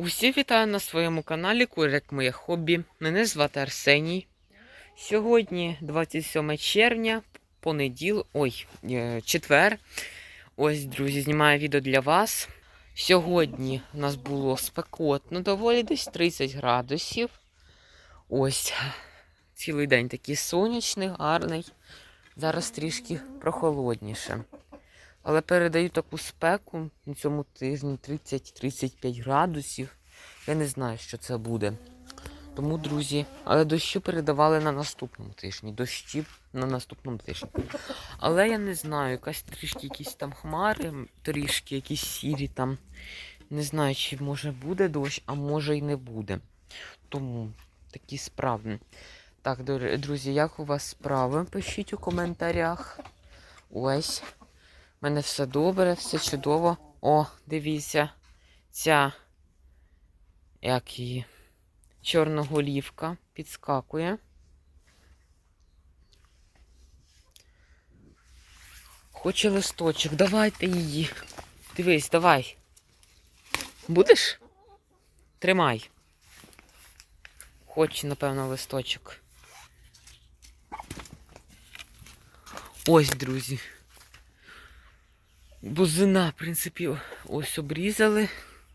Усі вітаю на своєму каналі Куряк Моє Хобі. Мене звати Арсеній. Сьогодні 27 червня, понеділ, ой, е, четвер. Ось, друзі, знімаю відео для вас. Сьогодні у нас було спекотно, доволі десь 30 градусів. Ось цілий день такий сонячний, гарний. Зараз трішки прохолодніше. Але передаю таку спеку на цьому тижні 30-35 градусів. Я не знаю, що це буде. Тому, друзі, але дощі передавали на наступному тижні. Дощі на наступному тижні. Але я не знаю, якась трішки якісь там хмари, трішки якісь сірі там. Не знаю, чи може буде дощ, а може й не буде. Тому такі справи. Так, друзі, як у вас справи? Пишіть у коментарях. Ось. У мене все добре, все чудово. О, дивіться, ця, як її, чорноголівка підскакує. Хоче листочок, давайте її. Дивись, давай. Будеш? Тримай. Хоче, напевно, листочок. Ось, друзі. Бузина, в принципі, ось обрізали.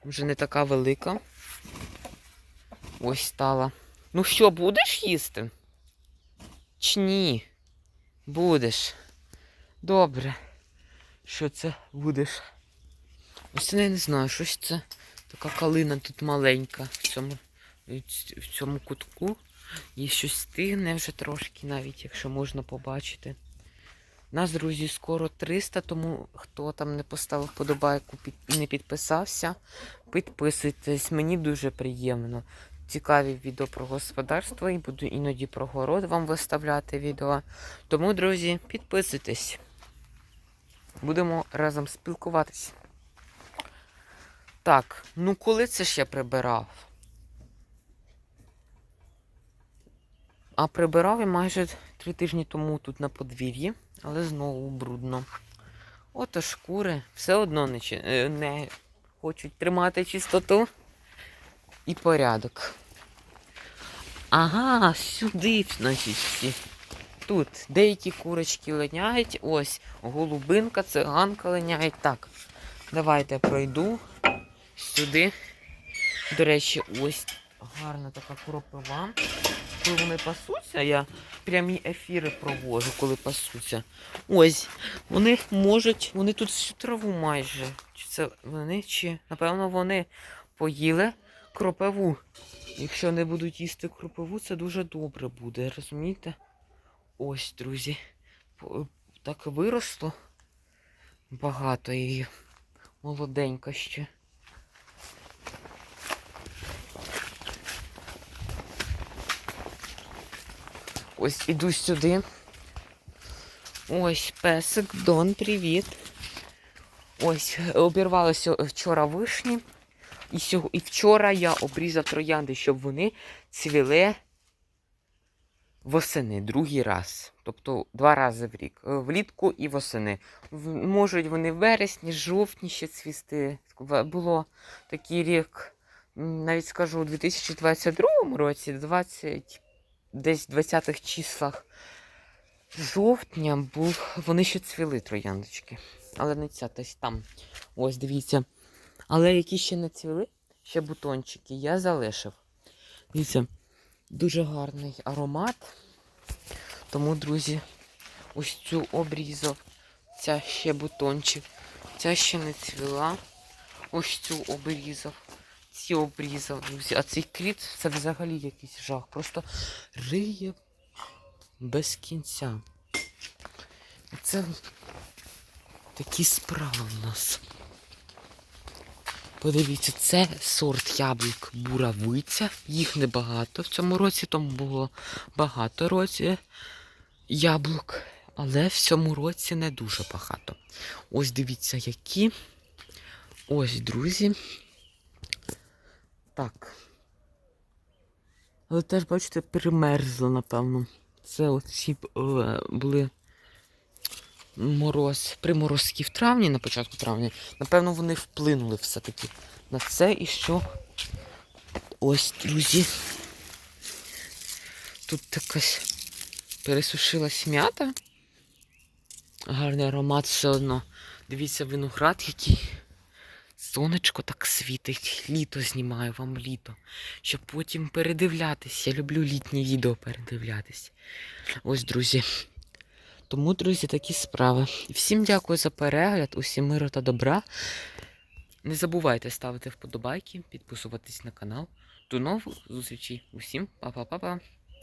Вже не така велика. Ось стала. Ну що, будеш їсти? Чи ні? Будеш. Добре. Що це будеш? Ось я не знаю, щось це така калина тут маленька в цьому, в цьому кутку. І щось стигне вже трошки, навіть якщо можна побачити. Нас, друзі, скоро 300, тому хто там не поставив подобайку і не підписався, підписуйтесь. Мені дуже приємно. Цікаві відео про господарство і буду іноді про город вам виставляти відео. Тому, друзі, підписуйтесь. Будемо разом спілкуватися. Так, ну коли це ще прибирав? А прибирав я майже три тижні тому тут на подвір'ї, але знову брудно. Ото шкури все одно не, е, не хочуть тримати чистоту і порядок. Ага, сюди, значить, всі. Тут деякі курочки линяють. Ось голубинка, циганка линяють. Так, давайте пройду сюди. До речі, ось гарна така кропива. Коли вони пасуться, я прямі ефіри провожу, коли пасуться. Ось, вони можуть, вони тут всю траву майже. Чи це вони, чи, напевно, вони поїли кропиву. Якщо не будуть їсти кропиву, це дуже добре буде, розумієте? Ось, друзі. Так виросло багато її. Молоденька ще. Ось іду сюди. Ось песик, Дон, привіт. Ось, обірвалося вчора вишні. І, сього, і вчора я обрізав троянди, щоб вони цвіли восени другий раз. Тобто два рази в рік. Е, Влітку і восени. Можуть вони в вересні, жовтні ще цвісти. Було такий рік, навіть скажу, у 2022 році, 20, десь в 20-х числах жовтня був, вони ще цвіли трояндочки. Але не ця, десь там. Ось, дивіться. Але які ще не цвіли, ще бутончики, я залишив. Дивіться, дуже гарний аромат. Тому, друзі, ось цю обрізав. Ця ще бутончик. Ця ще не цвіла. Ось цю обрізав. Ці обрізав, друзі. А цей квіт це взагалі якийсь жах. Просто риє без кінця. Це такі справи в нас. Подивіться, це сорт яблук буравиця. Їх небагато в цьому році, тому було багато році яблук. Але в цьому році не дуже багато. Ось дивіться, які. Ось, друзі. Так. Але теж, бачите, примерзло, напевно. Це оці е, були мороз, приморозки в травні, на початку травня. Напевно, вони вплинули все-таки на це і що Ось, друзі. Тут якась пересушилась м'ята. Гарний аромат все одно. Дивіться, виноград який. Сонечко так світить. Літо знімаю вам літо. Щоб потім передивлятись. Я люблю літні відео передивлятись. Ось, друзі. Тому, друзі, такі справи. Всім дякую за перегляд, усім миру та добра. Не забувайте ставити вподобайки, підписуватись на канал. До нових зустрічей. Усім па-па-па-па.